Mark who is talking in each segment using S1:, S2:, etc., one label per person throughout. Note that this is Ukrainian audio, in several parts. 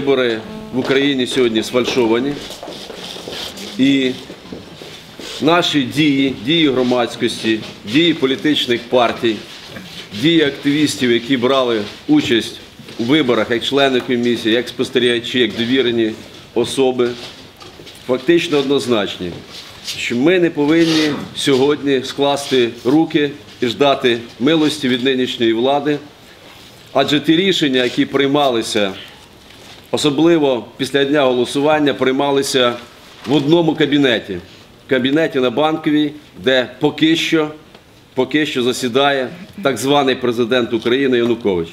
S1: Вибори в Україні сьогодні сфальшовані. І наші дії, дії громадськості, дії політичних партій, дії активістів, які брали участь у виборах як члени комісії, як спостерігачі, як довірені особи, фактично однозначні, що ми не повинні сьогодні скласти руки і ждати милості від нинішньої влади, адже ті рішення, які приймалися особливо після дня голосування приймалися в одному кабінеті. Кабінеті на банковій, де поки що, поки що засідає так званий президент України Янукович.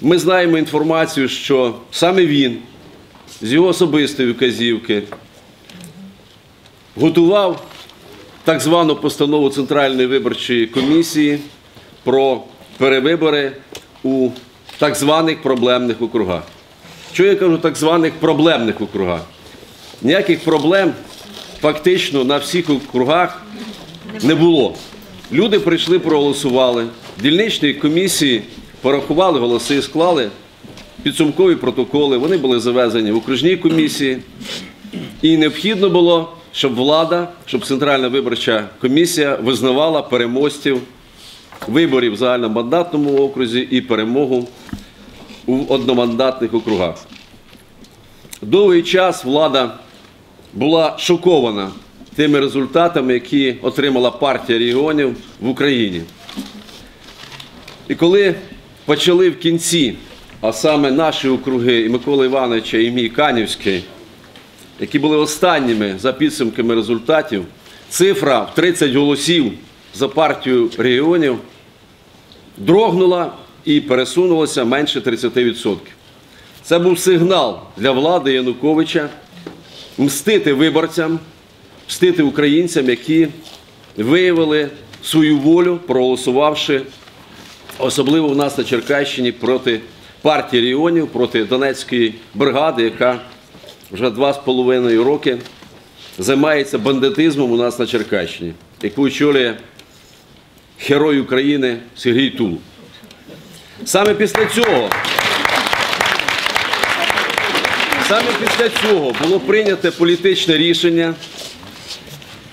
S1: Ми знаємо інформацію, що саме він з його особистої вказівки готував так звану постанову Центральної виборчої комісії про перевибори у так званих проблемних округах. Що я кажу так званих проблемних округах? Ніяких проблем фактично на всіх округах не було. Люди прийшли, проголосували. Дільничні комісії порахували голоси, склали підсумкові протоколи. Вони були завезені в окружній комісії. І необхідно було, щоб влада, щоб Центральна виборча комісія визнавала переможців виборів в загальномандатному окрузі і перемогу у одномандатних округах. Довгий час влада була шокована тими результатами, які отримала партія регіонів в Україні. І коли почали в кінці, а саме наші округи і Миколи Івановича, і мій Канівський, які були останніми за підсумками результатів, цифра в 30 голосів за партію регіонів дрогнула і пересунулася менше 30%. Це був сигнал для влади Януковича мстити виборцям, мстити українцям, які виявили свою волю, проголосувавши, особливо в нас на Черкащині проти партії регіонів, проти Донецької бригади, яка вже два з половиною роки займається бандитизмом у нас на Черкащині, яку очолює герой України Сергій Тулуб. Саме після цього, саме після цього було прийнято політичне рішення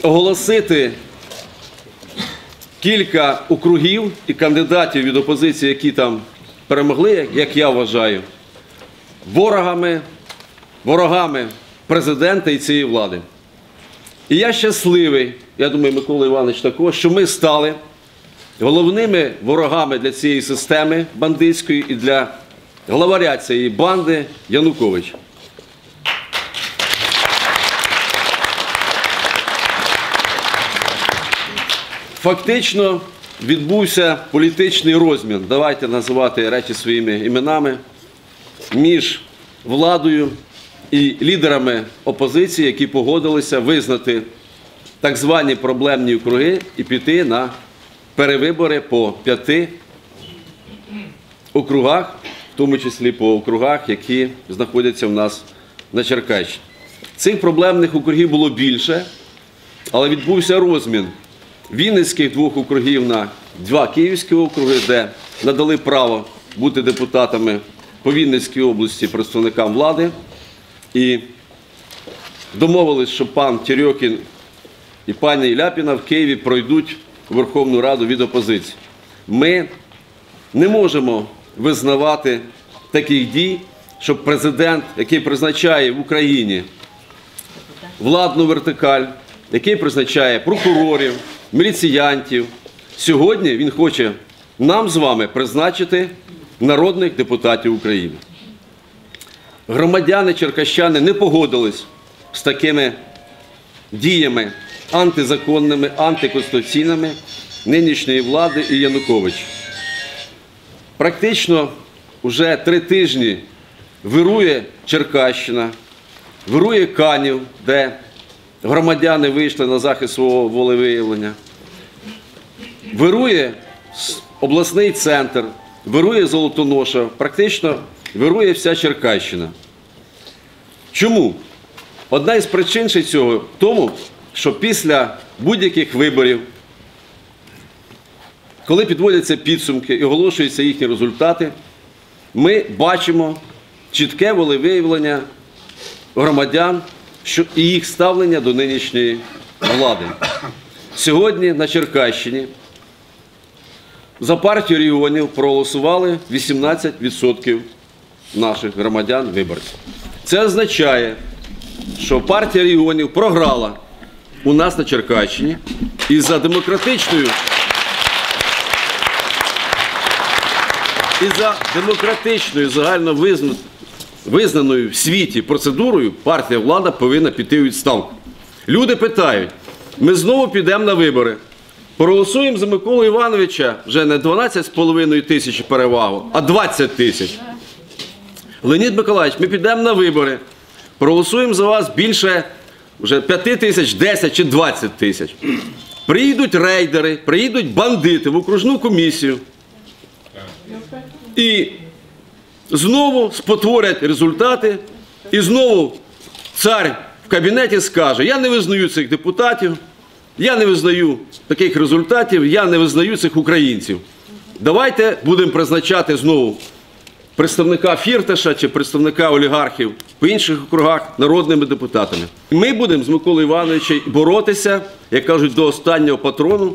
S1: оголосити кілька округів і кандидатів від опозиції, які там перемогли, як я вважаю, ворогами, ворогами президента і цієї влади. І я щасливий, я думаю, Микола Іванович також, що ми стали головними ворогами для цієї системи бандитської і для главаря цієї банди Януковича. Фактично відбувся політичний розмін, давайте називати речі своїми іменами, між владою і лідерами опозиції, які погодилися визнати так звані проблемні округи і піти на перевибори по п'яти округах, в тому числі по округах, які знаходяться в нас на Черкащині. Цих проблемних округів було більше, але відбувся розмін Вінницьких двох округів на два київські округи, де надали право бути депутатами по Вінницькій області представникам влади. І домовились, що пан Терьокін і пані Ляпіна в Києві пройдуть Верховну Раду від опозиції. Ми не можемо визнавати таких дій, щоб президент, який призначає в Україні владну вертикаль, який призначає прокурорів, міліціянтів, сьогодні він хоче нам з вами призначити народних депутатів України. Громадяни черкащани не погодились з такими діями антизаконними, антиконституційними нинішньої влади і Янукович. Практично вже три тижні вирує Черкащина, вирує Канів, де громадяни вийшли на захист свого волевиявлення. Вирує обласний центр, вирує Золотоноша, практично вирує вся Черкащина. Чому? Одна із причин ще цього в тому, що після будь-яких виборів, коли підводяться підсумки і оголошуються їхні результати, ми бачимо чітке волевиявлення громадян і їх ставлення до нинішньої влади. Сьогодні на Черкащині за партію регіонів проголосували 18% наших громадян виборців. Це означає, що партія регіонів програла у нас на Черкащині і за демократичною і за демократичною загально визнаною в світі процедурою партія влада повинна піти у відставку. Люди питають: ми знову підемо на вибори. Проголосуємо за Миколу Івановича вже не 12,5 тисяч перевагу, а 20 тисяч. Леонід Миколаївич, ми підемо на вибори, проголосуємо за вас більше вже 5 тисяч, 10 чи 20 тисяч. Приїдуть рейдери, приїдуть бандити в окружну комісію і знову спотворять результати, і знову цар в кабінеті скаже: я не визнаю цих депутатів, я не визнаю таких результатів, я не визнаю цих українців. Давайте будемо призначати знову представника Фірташа чи представника олігархів в інших округах народними депутатами. Ми будемо з Миколою Івановичем боротися, як кажуть, до останнього патрону.